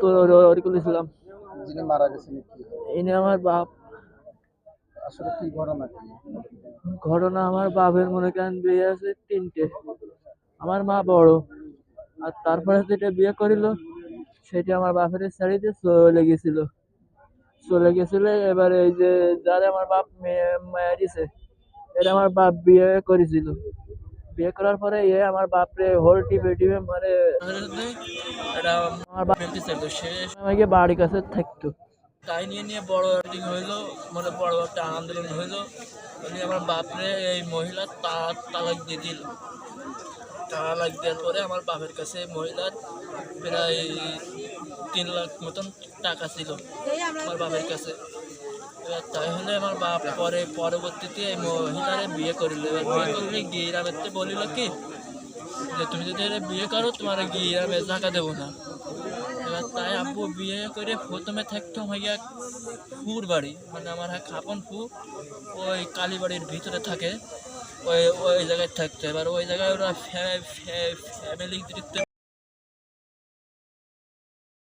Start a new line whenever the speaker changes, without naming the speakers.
তো ররিকুল ইসলাম
যিনি মারা গেছেন
ইনি আমার বাপ।
আসলে কি ঘটনা? কি
ঘটনা আমার বাপের মনে করেন বিয়ে আছে তিনটে। আমার মা বড়। আর তারপরে যেটা বিয়ে করিল সেটা আমার বাপের শাড়িতে চলে গেছিল। চলে গেছিল এবার এই যে যারা আমার বাপ মেয়ে দিছে এটা আমার বাপ বিয়ে করেছিল। বিয়ে করার পরে এ আমার বাপরে হোল টিপে টিপে মানে এটা আমার বাপ সে আমাকে বাড়ির কাছে থাকতো। তাই নিয়ে নিয়ে বড় মিটিং হইল মানে বড় একটা আন্দোলন হইল। উনি আমার বাপরে এই মহিলা তালাক দিয়ে দিল। তালাক দেওয়ার পরে আমার বাপের কাছে মহিলার প্রায় তিন লাখ মতন টাকা ছিল আমার বাপের কাছে। এবার তাই হলে আমার বাপ পরে পরবর্তীতে এই মহিলারে বিয়ে করিল। এবার বিয়ে করলে গিয়ে বলিল কি যে তুমি যদি বিয়ে করো, তোমার গিরামে টাকা দেবো না। এবার তাই আব্বু বিয়ে করে প্রথমে থাকতো হইয়া ফুর বাড়ি মানে আমার হ্যাঁ খাপন ফু ওই কালী বাড়ির ভিতরে থাকে, ওই ওই জায়গায় থাকতো। এবার ওই জায়গায় ওরা ফ্যামিলি